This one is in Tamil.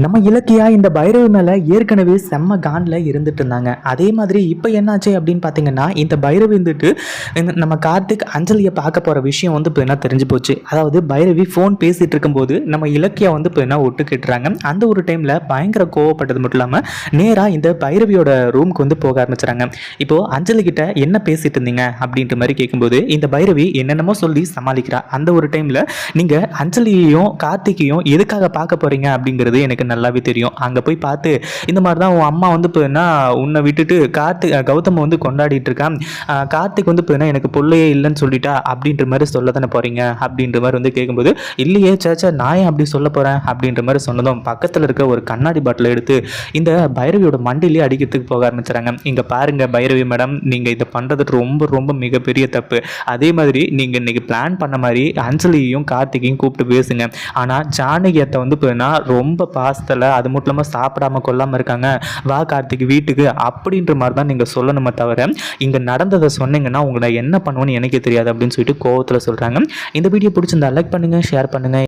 நம்ம இலக்கியா இந்த பைரவி மேலே ஏற்கனவே செம்ம காண்டில் இருந்துட்டு இருந்தாங்க. அதே மாதிரி இப்போ என்னாச்சு அப்படின்னு பார்த்தீங்கன்னா இந்த பைரவி வந்துட்டு நம்ம கார்த்திக் அஞ்சலியை பார்க்க போகிற விஷயம் வந்து இப்போ என்ன தெரிஞ்சு போச்சு? அதாவது பைரவி ஃபோன் பேசிகிட்டு இருக்கும்போது நம்ம இலக்கியா வந்து இப்போ என்ன ஒட்டுக்கிட்டுறாங்க? அந்த ஒரு டைமில் பயங்கர கோவப்பட்டது மட்டும் இல்லாமல் நேராக இந்த பைரவியோட ரூமுக்கு வந்து போக ஆரம்பிச்சுறாங்க இப்போது அஞ்சலி கிட்ட என்ன பேசிட்டு இருந்தீங்க? அப்படின்ற மாதிரி கேட்கும்போது இந்த பைரவி என்னென்னமோ சொல்லி சமாளிக்கிறா. அந்த ஒரு டைமில் நீங்கள் அஞ்சலியையும் கார்த்திகையும் எதுக்காக பார்க்க போகிறீங்க அப்படிங்கிறது எனக்கு நல்லாவே தெரியும். அங்கே போய் பார்த்து இந்த மாதிரி தான் உன் அம்மா வந்து இப்போ என்ன உன்னை விட்டுட்டு கார்த்திக் கௌதம் வந்து கொண்டாடிட்டு இருக்கான். கார்த்திக் வந்து இப்போ என்ன எனக்கு பிள்ளையே இல்லைன்னு சொல்லிட்டா அப்படின்ற மாதிரி சொல்ல தானே போகிறீங்க அப்படின்ற மாதிரி வந்து கேட்கும்போது இல்லையே சேச்சா நான் ஏன் அப்படி சொல்ல போகிறேன் அப்படின்ற மாதிரி சொன்னதும் பக்கத்தில் இருக்க ஒரு கண்ணாடி பாட்டில் எடுத்து இந்த பைரவியோட மண்டிலேயே அடிக்கிறதுக்கு போக ஆரம்பிச்சுறாங்க இங்கே பாருங்க பைரவி மேடம் நீங்கள் இதை பண்ணுறது ரொம்ப ரொம்ப மிகப்பெரிய தப்பு. அதே மாதிரி நீங்கள் இன்னைக்கு பிளான் பண்ண மாதிரி அஞ்சலியையும் கார்த்திகையும் கூப்பிட்டு பேசுங்க. ஆனால் ஜானகியத்தை வந்து இப்போ என்ன ரொம்ப பாசத்தில் அது மட்டும் இல்லாமல் சாப்பிடாம கொள்ளாமல் இருக்காங்க. வா கார்த்திக் வீட்டுக்கு அப்படின்ற மாதிரி தான் நீங்கள் சொல்லணுமே தவிர இங்கே நடந்ததை சொன்னீங்கன்னா உங்களை என்ன பண்ணுவோன்னு எனக்கே தெரியாது அப்படின்னு சொல்லிட்டு கோவத்தில் சொல்கிறாங்க இந்த வீடியோ பிடிச்சிருந்தா லைக் பண்ணுங்கள் ஷேர் பண்ணுங்கள்